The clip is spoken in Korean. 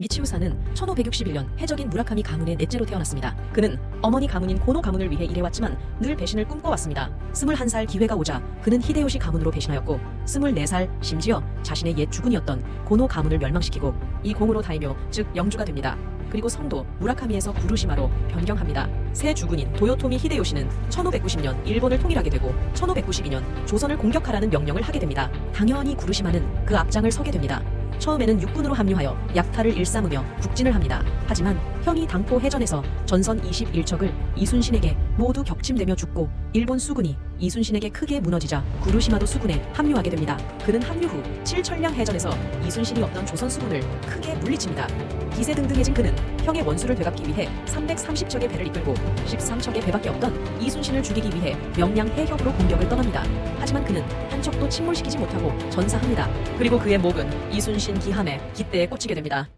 미치우사는 1561년 해적인 무라카미 가문의 넷째로 태어났습니다. 그는 어머니 가문인 고노 가문을 위해 일해왔지만 늘 배신을 꿈꿔왔습니다. 21살 기회가 오자 그는 히데요시 가문으로 배신하였고 24살 심지어 자신의 옛 주군이었던 고노 가문을 멸망시키고 이 공으로 다이묘 즉 영주가 됩니다. 그리고 성도 무라카미에서 구루시마로 변경합니다. 새 주군인 도요토미 히데요시는 1590년 일본을 통일하게 되고 1592년 조선을 공격하라는 명령을 하게 됩니다. 당연히 구루시마는 그 앞장을 서게 됩니다. 처음에는 육군으로 합류하여 약탈을 일삼으며 북진을 합니다. 하지만 형이 당포 해전에서 전선 21척을 이순신에게 모두 격침되며 죽고 일본 수군이 이순신에게 크게 무너지자 구루시마도 수군에 합류하게 됩니다. 그는 합류 후 칠천량 해전에서 이순신이 없던 조선 수군을 크게 물리칩니다. 기세등등해진 그는 형의 원수를 되갚기 위해 330척의 배를 이끌고 13척의 배밖에 없던 이순신을 죽이기 위해 명량 해협으로 공격을 떠납니다. 하지만 그는 한 척도 침몰시키지 못하고 전사합니다. 그리고 그의 목은 이순신 기함에 깃대에 꽂히게 됩니다.